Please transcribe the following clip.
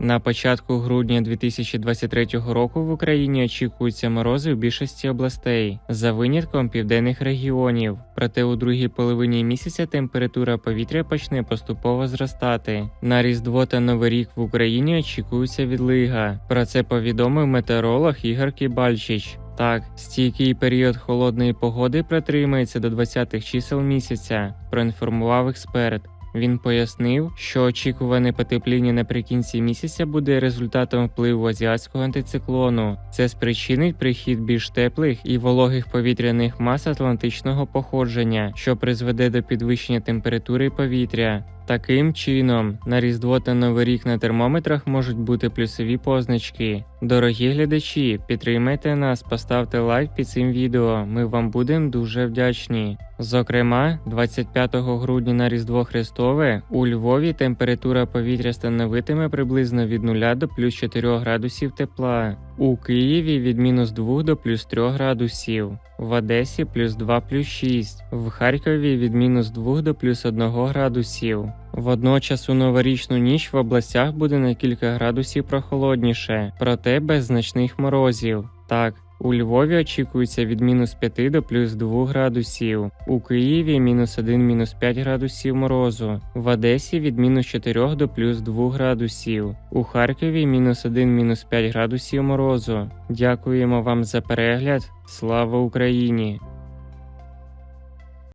На початку грудня 2023 року в Україні очікуються морози в більшості областей, за винятком південних регіонів. Проте у другій половині місяця температура повітря почне поступово зростати. На Різдво та Новий рік в Україні очікується відлига. Про це повідомив метеоролог Ігор Кібальчич. Так, стійкий період холодної погоди протримається до 20-х чисел місяця, проінформував експерт. Він пояснив, що очікуване потепління наприкінці місяця буде результатом впливу азіатського антициклону. Це спричинить прихід більш теплих і вологих повітряних мас атлантичного походження, що призведе до підвищення температури повітря. Таким чином, на Різдво та Новий рік на термометрах можуть бути плюсові позначки. Дорогі глядачі, підтримайте нас, поставте лайк під цим відео. Ми вам будемо дуже вдячні. Зокрема, 25 грудня на Різдво Христове у Львові температура повітря становитиме приблизно від 0 до плюс 4 градусів тепла. У Києві від мінус 2 до плюс 3 градусів, в Одесі плюс 2 плюс 6, в Харкові від мінус 2 до плюс 1 градусів. Водночас у новорічну ніч в областях буде на кілька градусів прохолодніше, проте без значних морозів. Так, у Львові очікується від мінус 5 до плюс 2 градусів, у Києві мінус 1 мінус 5 градусів морозу, в Одесі від мінус 4 до плюс 2 градусів, у Харкові мінус 1 мінус 5 градусів морозу. Дякуємо вам за перегляд. Слава Україні!